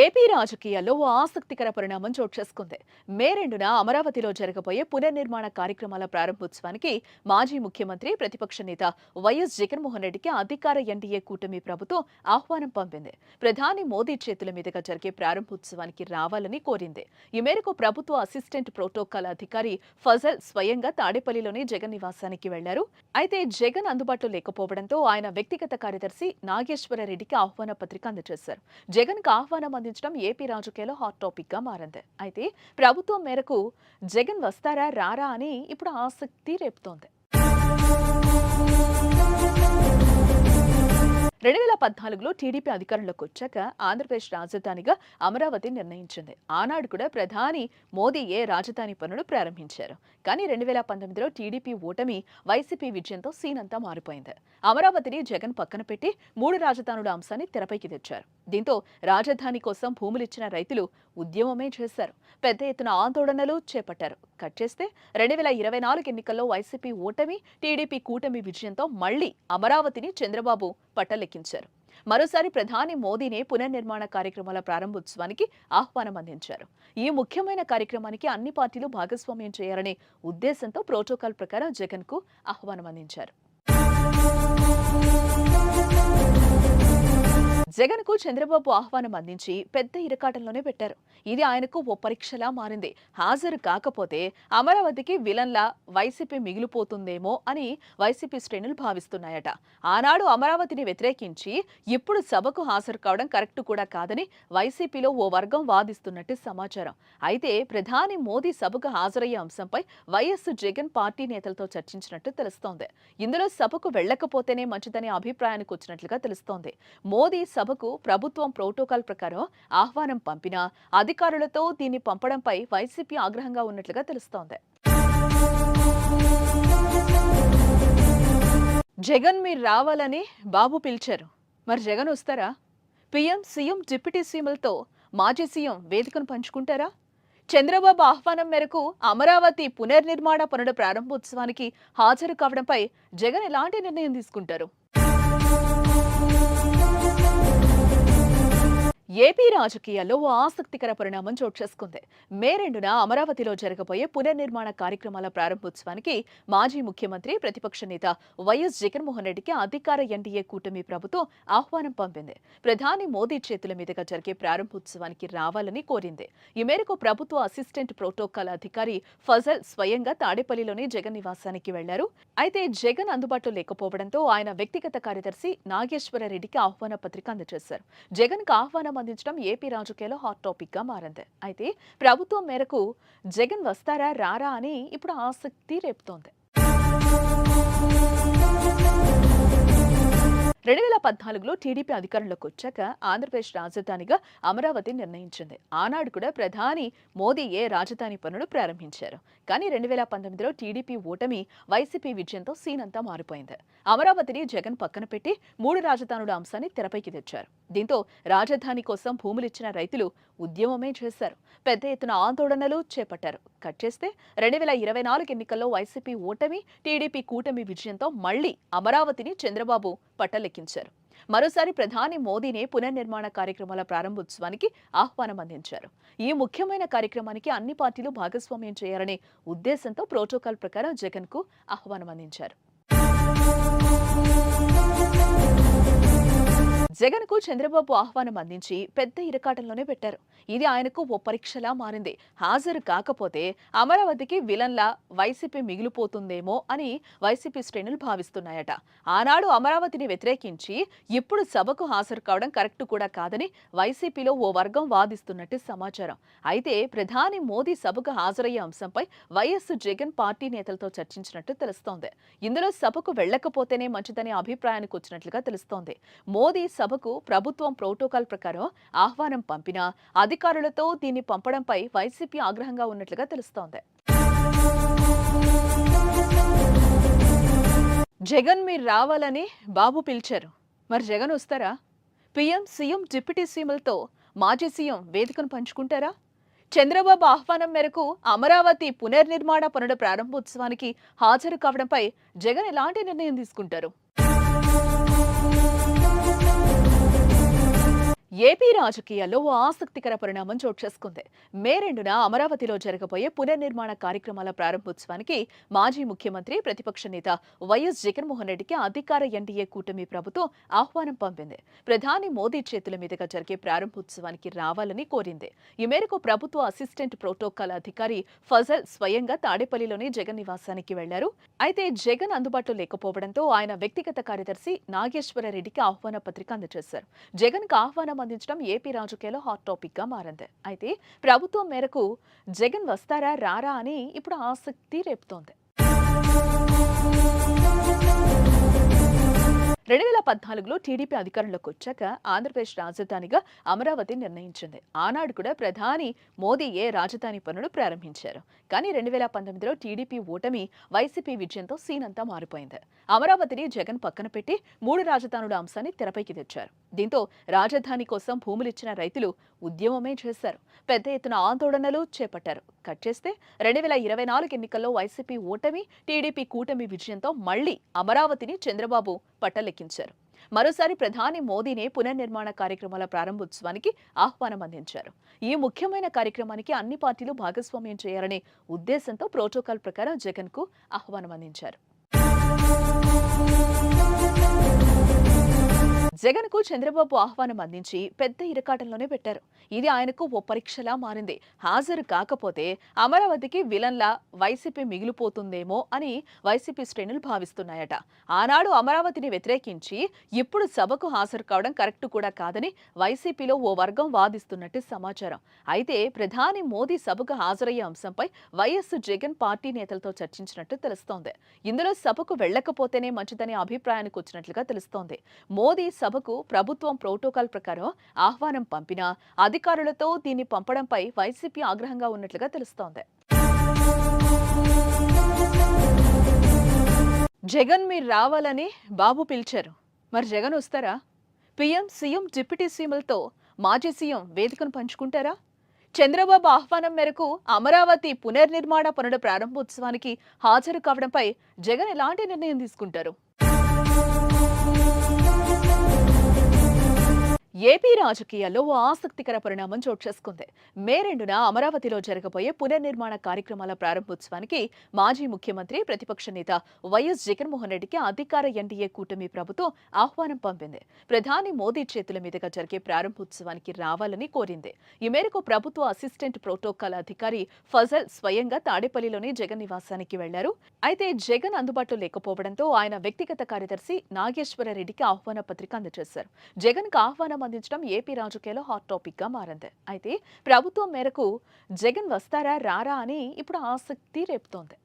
AP రాజకీయాల్లో ఓ ఆసక్తికర పరిణామం చోటు చేసుకుంది. మే రెండున అమరావతిలో జరగబోయే పునర్నిర్మాణ కార్యక్రమాల ప్రారంభోత్సవానికి మాజీ ముఖ్యమంత్రి ప్రతిపక్ష నేత వైఎస్ జగన్మోహన్ రెడ్డికి అధికార ఎన్డీఏ కూటమి ప్రభుత్వం ఆహ్వానం పంపింది. ప్రధాని మోదీ చేతుల మీదుగా జరిగే ప్రారంభోత్సవానికి రావాలని కోరింది. ఈ మేరకు ప్రభుత్వ అసిస్టెంట్ ప్రోటోకాల్ అధికారి ఫజల్ స్వయంగా తాడేపల్లిలోని జగన్ నివాసానికి వెళ్ళారు. అయితే జగన్ అందుబాటులో లేకపోవడంతో ఆయన వ్యక్తిగత కార్యదర్శి నాగేశ్వరరెడ్డికి ఆహ్వాన పత్రిక అందజేశారు. జగన్కు ఆహ్వానం అందించడం ఏపీ రాజకీయాల్లో హాట్ టాపిక్గా మారింది. అయితే ప్రభుత్వం మేరకు జగన్ వస్తారా రారా అని ఇప్పుడు ఆసక్తి రేపుతోంది. రెండు వేల పద్నాలుగులో టీడీపీ అధికారంలోకి వచ్చాక ఆంధ్రప్రదేశ్ రాజధానిగా అమరావతి నిర్ణయించింది. ఆనాడు కూడా ప్రధాని మోదీయే రాజధాని పనులు ప్రారంభించారు. కానీ రెండు వేల పంతొమ్మిదిలో టీడీపీ ఓటమి వైసీపీ విజయంతో సీన్ అంతా మారిపోయింది. అమరావతిని జగన్ పక్కన పెట్టి మూడు రాజధానుల అంశాన్ని తెరపైకి తెచ్చారు. దీంతో రాజధాని కోసం భూములిచ్చిన రైతులు ఉద్యమమే చేశారు. పెద్ద ఎత్తున ఆందోళనలు చేపట్టారు. కట్ చేస్తే రెండు వేల ఇరవై నాలుగు ఎన్నికల్లో వైసీపీ ఓటమి టీడీపీ కూటమి విజయంతో మళ్ళీ అమరావతిని చంద్రబాబు పట్టలెక్కించారు. మరోసారి ప్రధాని మోదీనే పునర్నిర్మాణ కార్యక్రమాల ప్రారంభోత్సవానికి ఆహ్వానం అందించారు. ఈ ముఖ్యమైన కార్యక్రమానికి అన్ని పార్టీలు భాగస్వామ్యం చేయాలనే ఉద్దేశంతో ప్రోటోకాల్ ప్రకారం జగన్కు ఆహ్వానం అందించారు. జగన్కు చంద్రబాబు ఆహ్వానం అందించి పెద్ద ఇరకాటంలోనే పెట్టారు. ఇది ఆయనకు ఓ పరీక్షలా మారింది. హాజరు కాకపోతే అమరావతికి విలన్లా వైసీపీ మిగిలిపోతుందేమో అని వైసీపీ శ్రేణులు భావిస్తున్నాయట. ఆనాడు అమరావతిని వ్యతిరేకించి ఇప్పుడు సభకు హాజరు కావడం కరెక్ట్ కూడా కాదని వైసీపీలో ఓ వర్గం వాదిస్తున్నట్టు సమాచారం. అయితే ప్రధాని మోదీ సభకు హాజరయ్యే అంశంపై వైఎస్ జగన్ పార్టీ నేతలతో చర్చించినట్టు తెలుస్తోంది. ఇందులో సభకు వెళ్ళకపోతేనే మంచిదనే అభిప్రాయానికి వచ్చినట్లుగా తెలుస్తోంది. మోదీ సభకు ప్రభుత్వం ప్రోటోకాల్ ప్రకారం ఆహ్వానం పంపినా అధికారులతో దీన్ని పంపడంపై వైసీపీ ఆగ్రహంగా ఉన్నట్లుగా తెలుస్తోంది. జగన్ మీరు రావాలని బాబు పిలిచారు. మరి జగన్ వస్తారా? పీఎం సీఎం డిప్యూటీ సీఎంలతో మాజీ సీఎం వేదికను పంచుకుంటారా? చంద్రబాబు ఆహ్వానం మేరకు అమరావతి పునర్నిర్మాణ పనుల ప్రారంభోత్సవానికి హాజరు కావడంపై జగన్ ఎలాంటి నిర్ణయం తీసుకుంటారు? ఏపీ రాజకీయాల్లో ఓ ఆసక్తికర పరిణామం చోటు చేసుకుంది. మే రెండున అమరావతిలో జరగబోయే పునర్నిర్మాణ కార్యక్రమాల ప్రారంభోత్సవానికి మాజీ ముఖ్యమంత్రి ప్రతిపక్ష నేత వైఎస్ జగన్మోహన్ రెడ్డికి అధికార ఎన్డీఏ కూటమి ప్రభుత్వం ఆహ్వానం పంపింది. ప్రధాని మోదీ చేతుల మీదుగా జరిగే ప్రారంభోత్సవానికి రావాలని కోరింది. ఈ మేరకు ప్రభుత్వ అసిస్టెంట్ ప్రోటోకాల్ అధికారి ఫజల్ స్వయంగా తాడేపల్లిలోని జగన్ నివాసానికి వెళ్ళారు. అయితే జగన్ అందుబాటులో లేకపోవడంతో ఆయన వ్యక్తిగత కార్యదర్శి నాగేశ్వర రెడ్డికి ఆహ్వాన పత్రిక అందజేశారు. జగన్కు ఆహ్వానం స్పందించడం ఏపీ రాజకీయాల్లో హాట్ టాపిక్గా మారింది. అయితే ప్రభుత్వం మేరకు జగన్ వస్తారా రారా అని ఇప్పుడు ఆసక్తి రేపుతోంది. రెండు వేల పద్నాలుగులో టీడీపీ అధికారంలోకి వచ్చాక ఆంధ్రప్రదేశ్ రాజధానిగా అమరావతి నిర్ణయించింది. ఆనాడు కూడా ప్రధాని మోదీయే రాజధాని పనులు ప్రారంభించారు. కానీ రెండు వేల పంతొమ్మిదిలో టీడీపీ ఓటమి వైసీపీ విజయంతో సీన్ అంతా మారిపోయింది. అమరావతిని జగన్ పక్కన పెట్టి మూడు రాజధానుల అంశాన్ని తెరపైకి తెచ్చారు. దీంతో రాజధాని కోసం భూములిచ్చిన రైతులు ఉద్యమమే చేశారు. పెద్ద ఎత్తున ఆందోళనలు చేపట్టారు. కట్ చేస్తే రెండు వేల ఇరవై నాలుగు ఎన్నికల్లో వైసీపీ ఓటమి టీడీపీ కూటమి విజయంతో మళ్ళీ అమరావతిని చంద్రబాబు పట్టలెక్కించారు. మరోసారి ప్రధాని మోదీనే పునర్నిర్మాణ కార్యక్రమాల ప్రారంభోత్సవానికి ఆహ్వానం అందించారు. ఈ ముఖ్యమైన కార్యక్రమానికి అన్ని పార్టీలు భాగస్వామ్యం చేయాలనే ఉద్దేశంతో ప్రోటోకాల్ ప్రకారం జగన్కు ఆహ్వానం అందించారు. జగన్కు చంద్రబాబు ఆహ్వానం అందించి పెద్ద ఇరకాటంలోనే పెట్టారు. ఇది ఆయనకు ఓ పరీక్షలా మారింది. హాజరు కాకపోతే అమరావతికి విలన్లా వైసీపీ మిగిలిపోతుందేమో అని వైసీపీ శ్రేణులు భావిస్తున్నాయట. ఆనాడు అమరావతిని వ్యతిరేకించి ఇప్పుడు సభకు హాజరు కావడం కరెక్ట్ కూడా కాదని వైసీపీలో ఓ వర్గం వాదిస్తున్నట్టు సమాచారం. అయితే ప్రధాని మోదీ సభకు హాజరయ్యే అంశంపై వైఎస్ జగన్ పార్టీ నేతలతో చర్చించినట్టు తెలుస్తోంది. ఇందులో సభకు వెళ్ళకపోతేనే మంచిదనే అభిప్రాయానికి వచ్చినట్లుగా తెలుస్తోంది. మోదీ సభకు ప్రభుత్వం ప్రోటోకాల్ ప్రకారం ఆహ్వానం పంపినా అధికారులతో దీన్ని పంపడంపై వైసీపీ ఆగ్రహంగా ఉన్నట్లుగా తెలుస్తోంది. జగన్ మీరు రావాలని బాబు పిలిచారు. మరి జగన్ వస్తారా? పీఎం సీఎం డిప్యూటీ సీఎంలతో మాజీ సీఎం వేదికను పంచుకుంటారా? చంద్రబాబు ఆహ్వానం మేరకు అమరావతి పునర్నిర్మాణ పనుల ప్రారంభోత్సవానికి హాజరు కావడంపై జగన్ ఎలాంటి నిర్ణయం తీసుకుంటారు? ఏపీ రాజకీయాల్లో ఓ ఆసక్తికర పరిణామం చోటు చేసుకుంది. మే రెండున అమరావతిలో జరగబోయే పునర్నిర్మాణ కార్యక్రమాల ప్రారంభోత్సవానికి మాజీ ముఖ్యమంత్రి ప్రతిపక్ష నేత వైఎస్ జగన్మోహన్ రెడ్డికి అధికార ఎన్డీఏ కూటమి ప్రభుత్వం ఆహ్వానం పంపింది. ప్రధాని మోదీ చేతుల మీదుగా జరిగే ప్రారంభోత్సవానికి రావాలని కోరింది. ఈ మేరకు ప్రభుత్వ అసిస్టెంట్ ప్రోటోకాల్ అధికారి ఫజల్ స్వయంగా తాడేపల్లిలోని జగన్ నివాసానికి వెళ్ళారు. అయితే జగన్ అందుబాటులో లేకపోవడంతో ఆయన వ్యక్తిగత కార్యదర్శి నాగేశ్వర రెడ్డికి ఆహ్వాన పత్రిక అందజేశారు. జగన్కు ఆహ్వానం సంబంధించడం ఏపీ రాజకీయాల్లో హాట్ టాపిక్గా మారింది. అయితే ప్రభుత్వం మేరకు జగన్ వస్తారా రారా అని ఇప్పుడు ఆసక్తి రేపుతోంది. రెండు వేల పద్నాలుగులో టీడీపీ అధికారంలోకి వచ్చాక ఆంధ్రప్రదేశ్ రాజధానిగా అమరావతి నిర్ణయించింది. ఆనాడు కూడా ప్రధాని మోదీయే రాజధాని పనులు ప్రారంభించారు. కానీ రెండు వేల పంతొమ్మిదిలో టీడీపీ ఓటమి వైసీపీ విజయంతో సీన్ అంతా మారిపోయింది. అమరావతిని జగన్ పక్కన పెట్టి మూడు రాజధానుల అంశాన్ని తెరపైకి తెచ్చారు. దీంతో రాజధాని కోసం భూములిచ్చిన రైతులు ఉద్యమమే చేశారు. పెద్ద ఎత్తున ఆందోళనలు చేపట్టారు. కట్ చేస్తే రెండు వేల ఇరవై నాలుగు ఎన్నికల్లో వైసీపీ ఓటమి టీడీపీ కూటమి విజయంతో మళ్ళీ అమరావతిని చంద్రబాబు పట్టలెక్కించారు. మరోసారి ప్రధాని మోదీనే పునర్నిర్మాణ కార్యక్రమాల ప్రారంభోత్సవానికి ఆహ్వానం అందించారు. ఈ ముఖ్యమైన కార్యక్రమానికి అన్ని పార్టీలు భాగస్వామ్యం చేయాలనే ఉద్దేశంతో ప్రోటోకాల్ ప్రకారం జగన్కు ఆహ్వానం అందించారు. జగన్కు చంద్రబాబు ఆహ్వానం అందించి పెద్ద ఇరకాటంలోనే పెట్టారు. ఇది ఆయనకు ఓ పరీక్షలా మారింది. హాజరు కాకపోతే అమరావతికి విలన్లా వైసీపీ మిగిలిపోతుందేమో అని వైసీపీ శ్రేణులు భావిస్తున్నాయట. ఆనాడు అమరావతిని వ్యతిరేకించి ఇప్పుడు సభకు హాజరు కావడం కరెక్ట్ కూడా కాదని వైసీపీలో ఓ వర్గం వాదిస్తున్నట్టు సమాచారం. అయితే ప్రధాని మోదీ సభకు హాజరయ్యే అంశంపై వైఎస్ జగన్ పార్టీ నేతలతో చర్చించినట్టు తెలుస్తోంది. ఇందులో సభకు వెళ్ళకపోతేనే మంచిదనే అభిప్రాయానికి వచ్చినట్లుగా తెలుస్తోంది. మోదీ సభకు ప్రభుత్వం ప్రోటోకాల్ ప్రకారం ఆహ్వానం పంపినా అధికారులతో దీన్ని పంపడంపై వైసీపీ ఆగ్రహంగా ఉన్నట్లుగా తెలుస్తోంది. జగన్ మీరు రావాలని బాబు పిలిచారు. మరి జగన్ వస్తారా? పీఎం సీఎం డిప్యూటీ సీఎంలతో మాజీ సీఎం వేదికను పంచుకుంటారా? చంద్రబాబు ఆహ్వానం మేరకు అమరావతి పునర్నిర్మాణ పనుల ప్రారంభోత్సవానికి హాజరు కావడంపై జగన్ ఎలాంటి నిర్ణయం తీసుకుంటారు? ఏపీ రాజకీయాల్లో ఓ ఆసక్తికర పరిణామం చోటు చేసుకుంది. మే రెండున అమరావతిలో జరగబోయే పునర్నిర్మాణ కార్యక్రమాల ప్రారంభోత్సవానికి మాజీ ముఖ్యమంత్రి ప్రతిపక్ష నేత వైఎస్ జగన్మోహన్ రెడ్డికి అధికార ఎన్డీఏ కూటమి ప్రభుత్వం ఆహ్వానం పంపింది. ప్రధాని మోదీ చేతుల మీదుగా జరిగే ప్రారంభోత్సవానికి రావాలని కోరింది. ఈ మేరకు ప్రభుత్వ అసిస్టెంట్ ప్రోటోకాల్ అధికారి ఫజల్ స్వయంగా తాడేపల్లిలోని జగన్ నివాసానికి వెళ్ళారు. అయితే జగన్ అందుబాటులో లేకపోవడంతో ఆయన వ్యక్తిగత కార్యదర్శి నాగేశ్వరరెడ్డికి ఆహ్వాన పత్రిక అందజేశారు. జగన్కు ఆహ్వానం అందించడం ఏపీ రాజకీయాల్లో హాట్ టాపిక్గా మారింది. అయితే ప్రభుత్వం మేరకు జగన్ వస్తారా రారా అని ఇప్పుడు ఆసక్తి రేపుతోంది.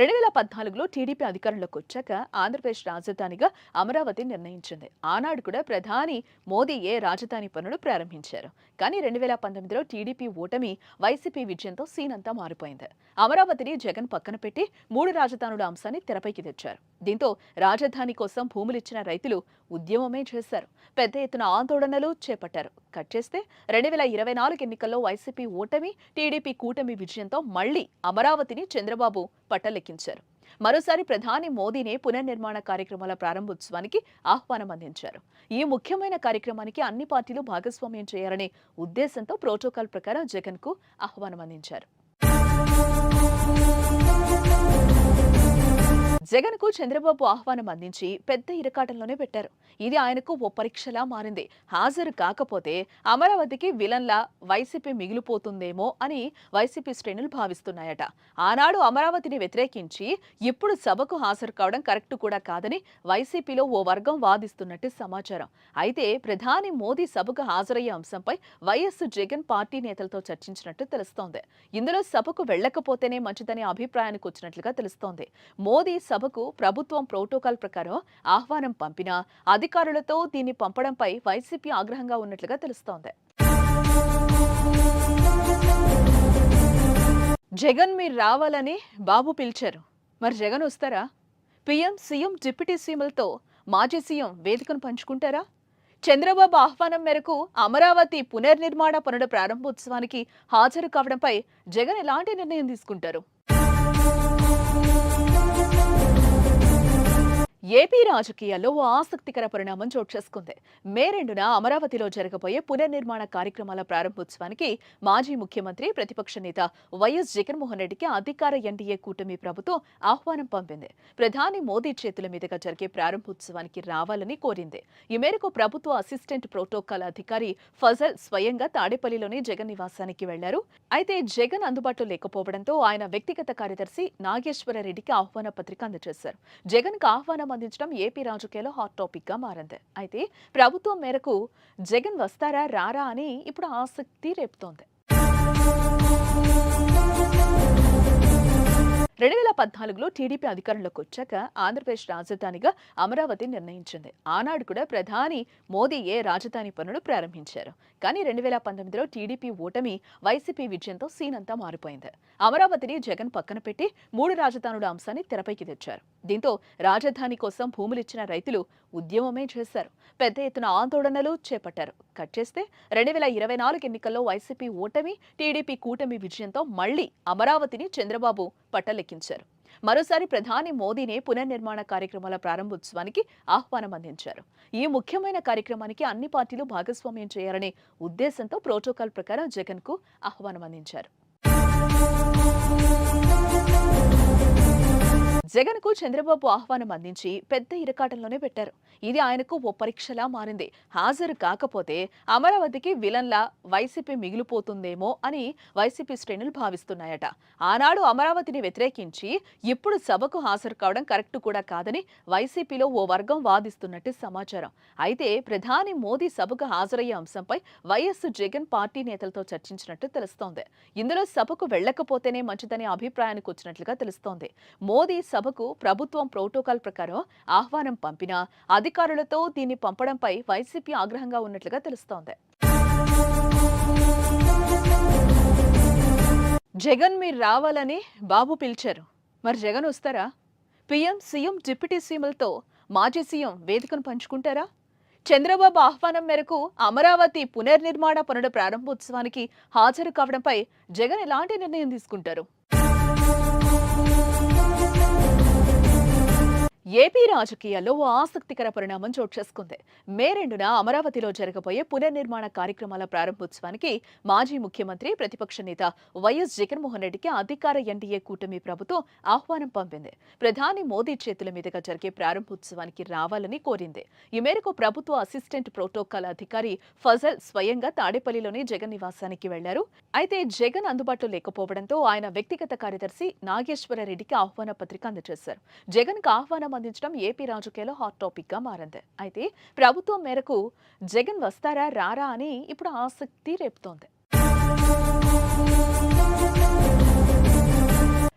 రెండు వేల పద్నాలుగులో టీడీపీ అధికారంలోకి వచ్చాక ఆంధ్రప్రదేశ్ రాజధానిగా అమరావతి నిర్ణయించింది. ఆనాడు కూడా ప్రధాని మోదీయే రాజధాని పనులు ప్రారంభించారు. కానీ రెండు వేల పంతొమ్మిదిలో టీడీపీ ఓటమి వైసీపీ విజయంతో సీన్ అంతా మారిపోయింది. అమరావతిని జగన్ పక్కన పెట్టి మూడు రాజధానుల అంశాన్ని తెరపైకి తెచ్చారు. దీంతో రాజధాని కోసం భూములిచ్చిన రైతులు ఉద్యమమే చేశారు. పెద్ద ఎత్తున ఆందోళనలు చేపట్టారు. కట్ చేస్తే రెండు వేల ఇరవై నాలుగు ఎన్నికల్లో వైసీపీ ఓటమి టీడీపీ కూటమి విజయంతో మళ్ళీ అమరావతిని చంద్రబాబు పట్టలెక్కించారు. మరోసారి ప్రధాని మోదీనే పునర్నిర్మాణ కార్యక్రమాల ప్రారంభోత్సవానికి ఆహ్వానం అందించారు. ఈ ముఖ్యమైన కార్యక్రమానికి అన్ని పార్టీలు భాగస్వామ్యం చేయాలనే ఉద్దేశంతో ప్రోటోకాల్ ప్రకారం జగన్కు ఆహ్వానం అందించారు. జగన్కు చంద్రబాబు ఆహ్వానం అందించి పెద్ద ఇరకాటంలోనే పెట్టారు. ఇది ఆయనకు ఓ పరీక్షలా మారింది. హాజరు కాకపోతే అమరావతికి విలన్లా వైసీపీ మిగిలిపోతుందేమో అని వైసీపీ శ్రేణులు భావిస్తున్నాయట. ఆనాడు అమరావతిని వ్యతిరేకించి ఇప్పుడు సభకు హాజరు కావడం కరెక్ట్ కూడా కాదని వైసీపీలో ఓ వర్గం వాదిస్తున్నట్టు సమాచారం. అయితే ప్రధాని మోదీ సభకు హాజరయ్యే అంశంపై వైఎస్ జగన్ పార్టీ నేతలతో చర్చించినట్టు తెలుస్తోంది. ఇందులో సభకు వెళ్ళకపోతేనే మంచిదనే అభిప్రాయానికి వచ్చినట్లుగా తెలుస్తోంది. మోదీ సభకు ప్రభుత్వం ప్రోటోకాల్ ప్రకారం ఆహ్వానం పంపినా అధికారులతో దీన్ని పంపడంపై వైసీపీ ఆగ్రహంగా ఉన్నట్లుగా తెలుస్తోంది. జగన్ మీరు రావాలని బాబు పిలిచారు. మరి జగన్ వస్తారా? పీఎం సీఎం డిప్యూటీ సీఎంలతో మాజీ సీఎం వేదికను పంచుకుంటారా? చంద్రబాబు ఆహ్వానం మేరకు అమరావతి పునర్నిర్మాణ పనుల ప్రారంభోత్సవానికి హాజరు కావడంపై జగన్ ఎలాంటి నిర్ణయం తీసుకుంటారు? ఏపీ రాజకీయాల్లో ఓ ఆసక్తికర పరిణామం చోటు చేసుకుంది. మే రెండున అమరావతిలో జరగబోయే పునర్నిర్మాణ కార్యక్రమాల ప్రారంభోత్సవానికి మాజీ ముఖ్యమంత్రి ప్రతిపక్ష నేత వైఎస్ జగన్మోహన్ రెడ్డికి అధికార ఎన్డీఏ కూటమి ప్రభుత్వం ఆహ్వానం పంపింది. ప్రధాని మోదీ చేతుల మీదుగా జరిగే ప్రారంభోత్సవానికి రావాలని కోరింది. ఈ మేరకు ప్రభుత్వ అసిస్టెంట్ ప్రోటోకాల్ అధికారి ఫజల్ స్వయంగా తాడేపల్లిలోని జగన్ నివాసానికి వెళ్ళారు. అయితే జగన్ అందుబాటులో లేకపోవడంతో ఆయన వ్యక్తిగత కార్యదర్శి నాగేశ్వర రెడ్డికి ఆహ్వాన పత్రిక అందజేశారు. జగన్ ఆహ్వానం ఆహ్వానం అందించడం ఏపీ రాజకీయాల్లో హాట్ టాపిక్గా మారింది. అయితే ప్రభుత్వం మేరకు జగన్ వస్తారా రారా అని ఇప్పుడు ఆసక్తి రేపుతోంది. రెండు వేల పద్నాలుగులో టీడీపీ అధికారంలోకి వచ్చాక ఆంధ్రప్రదేశ్ రాజధానిగా అమరావతి నిర్ణయించింది. ఆనాడు కూడా ప్రధాని మోదీయే రాజధాని పనులు ప్రారంభించారు. కానీ రెండు వేల పంతొమ్మిదిలో టీడీపీ ఓటమి వైసీపీ విజయంతో సీన్ అంతా మారిపోయింది. అమరావతిని జగన్ పక్కన పెట్టి మూడు రాజధానుల అంశాన్ని తెరపైకి తెచ్చారు. దీంతో రాజధాని కోసం భూములిచ్చిన రైతులు ఉద్యమమే చేశారు. పెద్ద ఎత్తున ఆందోళనలు చేపట్టారు. కట్ చేస్తే రెండు వేల ఇరవై నాలుగు ఎన్నికల్లో వైసీపీ ఓటమి టీడీపీ కూటమి విజయంతో మళ్ళీ అమరావతిని చంద్రబాబు పట్టలెక్కించారు. మరోసారి ప్రధాని మోదీనే పునర్నిర్మాణ కార్యక్రమాల ప్రారంభోత్సవానికి ఆహ్వానం అందించారు. ఈ ముఖ్యమైన కార్యక్రమానికి అన్ని పార్టీలు భాగస్వామ్యం చేయాలనే ఉద్దేశంతో ప్రోటోకాల్ ప్రకారం జగన్కు ఆహ్వానం అందించారు. జగన్కు చంద్రబాబు ఆహ్వానం అందించి పెద్ద ఇరకాటంలోనే పెట్టారు. ఇది ఆయనకు ఓ పరీక్షలా మారింది. హాజరు కాకపోతే అమరావతికి విలన్లా వైసీపీ మిగిలిపోతుందేమో అని వైసీపీ శ్రేణులు భావిస్తున్నాయట. ఆనాడు అమరావతిని వ్యతిరేకించి ఇప్పుడు సభకు హాజరు కావడం కరెక్ట్ కూడా కాదని వైసీపీలో ఓ వర్గం వాదిస్తున్నట్టు సమాచారం. అయితే ప్రధాని మోదీ సభకు హాజరయ్యే అంశంపై వైఎస్ జగన్ పార్టీ నేతలతో చర్చించినట్టు తెలుస్తోంది. ఇందులో సభకు వెళ్ళకపోతేనే మంచిదనే అభిప్రాయానికి వచ్చినట్లుగా తెలుస్తోంది. మోదీ సభ సభకు ప్రభుత్వం ప్రోటోకాల్ ప్రకారం ఆహ్వానం పంపినా అధికారులతో దీన్ని పంపడంపై వైసీపీ ఆగ్రహంగా ఉన్నట్లుగా తెలుస్తోంది. జగన్ మీరు రావాలని బాబు పిలిచారు. మరి జగన్ వస్తారా? పీఎం సీఎం డిప్యూటీ సీఎంలతో మాజీ సీఎం వేదికను పంచుకుంటారా? చంద్రబాబు ఆహ్వానం మేరకు అమరావతి పునర్నిర్మాణ పనుల ప్రారంభోత్సవానికి హాజరు కావడంపై జగన్ ఎలాంటి నిర్ణయం తీసుకుంటారు? ఏపీ రాజకీయాల్లో ఓ ఆసక్తికర పరిణామం చోటు చేసుకుంది. మే రెండున అమరావతిలో జరగబోయే పునర్నిర్మాణ కార్యక్రమాల ప్రారంభోత్సవానికి మాజీ ముఖ్యమంత్రి ప్రతిపక్ష నేత వైఎస్ జగన్మోహన్ రెడ్డికి అధికార ఎన్డీఏ కూటమి ప్రభుత్వం ఆహ్వానం పంపింది. ప్రధాని మోదీ చేతుల మీదుగా జరిగే ప్రారంభోత్సవానికి రావాలని కోరింది. ఈ మేరకు ప్రభుత్వ అసిస్టెంట్ ప్రోటోకాల్ అధికారి ఫజల్ స్వయంగా తాడేపల్లిలోని జగన్ నివాసానికి వెళ్ళారు. అయితే జగన్ అందుబాటులో లేకపోవడంతో ఆయన వ్యక్తిగత కార్యదర్శి నాగేశ్వర రెడ్డికి ఆహ్వాన పత్రిక అందజేశారు. జగన్కు ఆహ్వానం అందించడం ఏపీ రాజకీయాల్లో హాట్ టాపిక్గా మారింది. అయితే ప్రభుత్వం మేరకు జగన్ వస్తారా రారా అని ఇప్పుడు ఆసక్తి రేపుతోంది.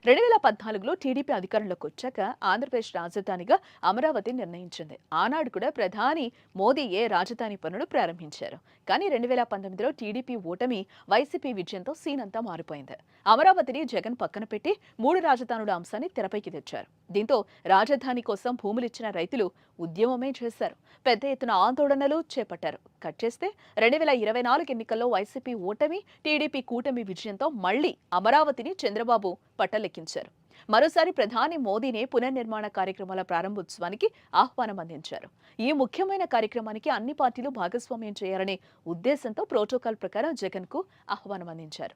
రెండు వేల పద్నాలుగులో టీడీపీ అధికారంలోకి వచ్చాక ఆంధ్రప్రదేశ్ రాజధానిగా అమరావతి నిర్ణయించింది. ఆనాడు కూడా ప్రధాని మోదీయే రాజధాని పనులు ప్రారంభించారు. కానీ రెండు వేల పంతొమ్మిదిలో టీడీపీ ఓటమి వైసీపీ విజయంతో సీన్ అంతా మారిపోయింది. అమరావతిని జగన్ పక్కన పెట్టి మూడు రాజధానుల అంశాన్ని తెరపైకి తెచ్చారు. దీంతో రాజధాని కోసం భూములిచ్చిన రైతులు ఉద్యమమే చేశారు. పెద్ద ఎత్తున ఆందోళనలు చేపట్టారు. కట్ చేస్తే రెండు వేల ఇరవై నాలుగు ఎన్నికల్లో వైసీపీ ఓటమి టీడీపీ కూటమి విజయంతో మళ్ళీ అమరావతిని చంద్రబాబు పట్టలెక్కించారు. మరోసారి ప్రధాని మోదీనే పునర్నిర్మాణ కార్యక్రమాల ప్రారంభోత్సవానికి ఆహ్వానం అందించారు. ఈ ముఖ్యమైన కార్యక్రమానికి అన్ని పార్టీలు భాగస్వామ్యం చేయాలనే ఉద్దేశంతో ప్రోటోకాల్ ప్రకారం జగన్కు ఆహ్వానం అందించారు.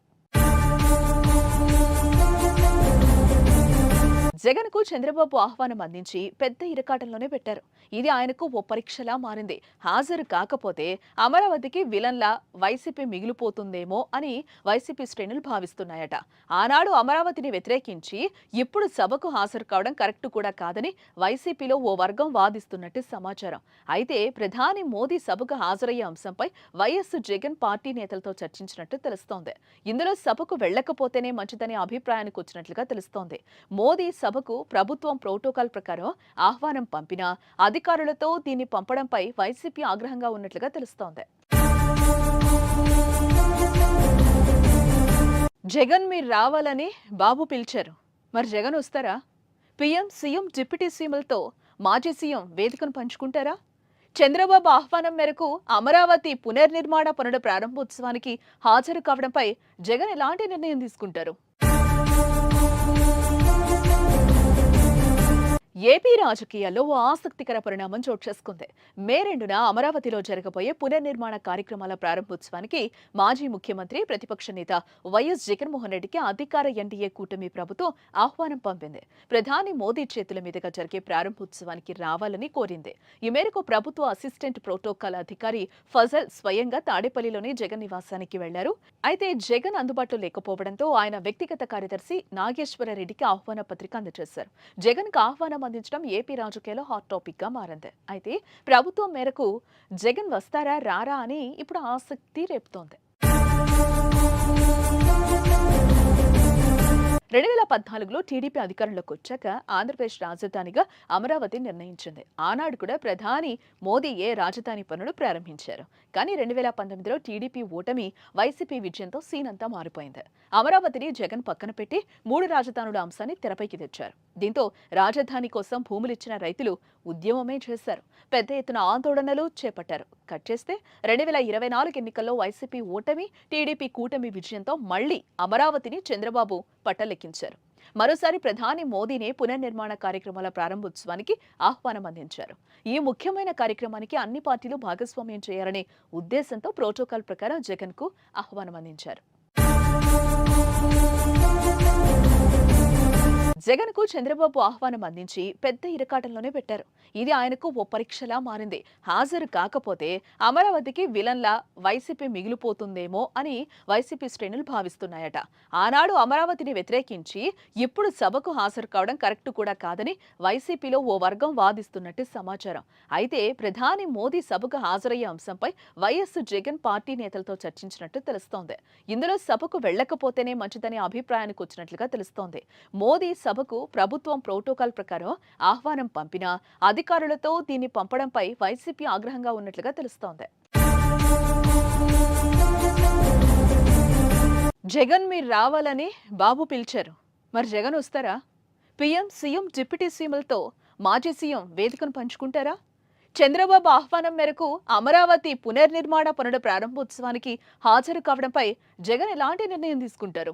జగన్కు చంద్రబాబు ఆహ్వానం అందించి పెద్ద ఇరకాటంలోనే పెట్టారు. ఇది ఆయనకు ఓ పరీక్షలా మారింది. హాజరు కాకపోతే అమరావతికి విలన్లా వైసీపీ మిగిలిపోతుందేమో అని వైసీపీ శ్రేణులు భావిస్తున్నాయట. ఆనాడు అమరావతిని వ్యతిరేకించి ఇప్పుడు సభకు హాజరు కావడం కరెక్ట్ కూడా కాదని వైసీపీలో ఓ వర్గం వాదిస్తున్నట్టు సమాచారం. అయితే ప్రధాని మోదీ సభకు హాజరయ్యే అంశంపై వైఎస్ జగన్ పార్టీ నేతలతో చర్చించినట్టు తెలుస్తోంది. ఇందులో సభకు వెళ్ళకపోతేనే మంచిదనే అభిప్రాయానికి వచ్చినట్లుగా తెలుస్తోంది. మోదీ సభ సభకు ప్రభుత్వం ప్రోటోకాల్ ప్రకారం ఆహ్వానం పంపినా అధికారులతో దీన్ని పంపడంపై వైసీపీ ఆగ్రహంగా ఉన్నట్లుగా తెలుస్తోంది. జగన్ మీరు రావాలని బాబు పిలిచారు. మరి జగన్ వస్తారా? పీఎం సీఎం డిప్యూటీ సీఎంలతో మాజీ సీఎం వేదికను పంచుకుంటారా? చంద్రబాబు ఆహ్వానం మేరకు అమరావతి పునర్నిర్మాణ పనుల ప్రారంభోత్సవానికి హాజరు కావడంపై జగన్ ఎలాంటి నిర్ణయం తీసుకుంటారు? ఏపీ రాజకీయాల్లో ఓ ఆసక్తికర పరిణామం చోటు చేసుకుంది. మే రెండున అమరావతిలో జరగబోయే పునర్నిర్మాణ కార్యక్రమాల ప్రారంభోత్సవానికి మాజీ ముఖ్యమంత్రి ప్రతిపక్ష నేత వైఎస్ జగన్మోహన్ రెడ్డికి అధికార ఎన్డీఏ కూటమి ప్రభుత్వం ఆహ్వానం పంపింది. ప్రధాని మోదీ చేతుల మీదుగా జరిగే ప్రారంభోత్సవానికి రావాలని కోరింది. ఈ మేరకు ప్రభుత్వ అసిస్టెంట్ ప్రోటోకాల్ అధికారి ఫజల్ స్వయంగా తాడేపల్లిలోని జగన్ నివాసానికి వెళ్ళారు. అయితే జగన్ అందుబాటులో లేకపోవడంతో ఆయన వ్యక్తిగత కార్యదర్శి నాగేశ్వరరెడ్డికి ఆహ్వాన పత్రిక అందజేశారు. జగన్కు ఆహ్వానం సంబంధించడం ఏపీ రాజకీయాల్లో హాట్ టాపిక్గా మారింది. అయితే ప్రభుత్వం మేరకు జగన్ వస్తారా రారా అని ఇప్పుడు ఆసక్తి రేపుతోంది. రెండు వేల పద్నాలుగులో టీడీపీ అధికారంలోకి వచ్చాక ఆంధ్రప్రదేశ్ రాజధానిగా అమరావతి నిర్ణయించింది. ఆనాడు కూడా ప్రధాని మోదీయే రాజధాని పనులు ప్రారంభించారు. కానీ రెండు వేల పంతొమ్మిదిలో టీడీపీ ఓటమి వైసీపీ విజయంతో సీన్ అంతా మారిపోయింది. అమరావతిని జగన్ పక్కన పెట్టి మూడు రాజధానుల అంశాన్ని తెరపైకి తెచ్చారు. దీంతో రాజధాని కోసం భూములిచ్చిన రైతులు ఉద్యమమే చేశారు. పెద్ద ఎత్తున ఆందోళనలు చేపట్టారు. కట్ చేస్తే రెండు వేల ఇరవై నాలుగు ఎన్నికల్లో వైసీపీ ఓటమి టీడీపీ కూటమి విజయంతో మళ్ళీ అమరావతిని చంద్రబాబు పట్టలెక్కించారు. మరోసారి ప్రధాని మోదీనే పునర్నిర్మాణ కార్యక్రమాల ప్రారంభోత్సవానికి ఆహ్వానం అందించారు. ఈ ముఖ్యమైన కార్యక్రమానికి అన్ని పార్టీలు భాగస్వామ్యం చేయాలనే ఉద్దేశంతో ప్రోటోకాల్ ప్రకారం జగన్కు ఆహ్వానం అందించారు. జగన్కు చంద్రబాబు ఆహ్వానం అందించి పెద్ద ఇరకాటంలోనే పెట్టారు. ఇది ఆయనకు ఓ పరీక్షలా మారింది. హాజరు కాకపోతే అమరావతికి విలన్లా వైసీపీ మిగిలిపోతుందేమో అని వైసీపీ శ్రేణులు భావిస్తున్నాయట. ఆనాడు అమరావతిని వ్యతిరేకించి ఇప్పుడు సభకు హాజరు కావడం కరెక్ట్ కూడా కాదని వైసీపీలో ఓ వర్గం వాదిస్తున్నట్టు సమాచారం. అయితే ప్రధాని మోదీ సభకు హాజరయ్యే అంశంపై వైఎస్ జగన్ పార్టీ నేతలతో చర్చించినట్టు తెలుస్తోంది. ఇందులో సభకు వెళ్ళకపోతేనే మంచిదనే అభిప్రాయానికి వచ్చినట్లుగా తెలుస్తోంది. మోదీ సభకు ప్రభుత్వం ప్రోటోకాల్ ప్రకారం ఆహ్వానం పంపినా అధికారులతో దీన్ని పంపడంపై వైసీపీ ఆగ్రహంగా ఉన్నట్లుగా తెలుస్తోంది. జగన్ మీరు రావాలని బాబు పిలిచారు. మరి జగన్ వస్తారా? పీఎం సీఎం డిప్యూటీ సీఎంలతో మాజీ సీఎం వేదికను పంచుకుంటారా? చంద్రబాబు ఆహ్వానం మేరకు అమరావతి పునర్నిర్మాణ పనుల ప్రారంభోత్సవానికి హాజరు కావడంపై జగన్ ఎలాంటి నిర్ణయం తీసుకుంటారు?